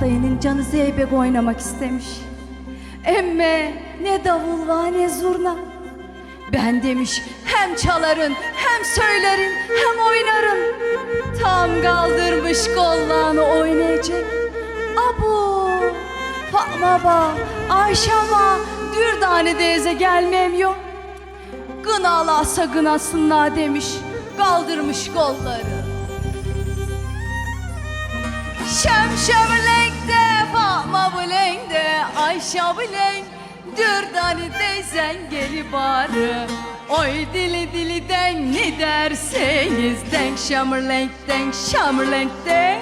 ağabeyinin canı zeybek oynamak istemiş. Emme ne davul var ne zurna. Ben demiş hem çaların hem söylerin hem oynarın. Tam kaldırmış kollarını oynayacak. Abu Fatma ba Ayşe ba Dürdane teyze gelmem yok. Gınalasa gınasınlar demiş. Kaldırmış kolları. Şem şemlekte Fatma bilengde Bileng Dürdani teyzen geli bari Oy dili dili den ne derseniz Denk şamırlenk denk şamırlenk de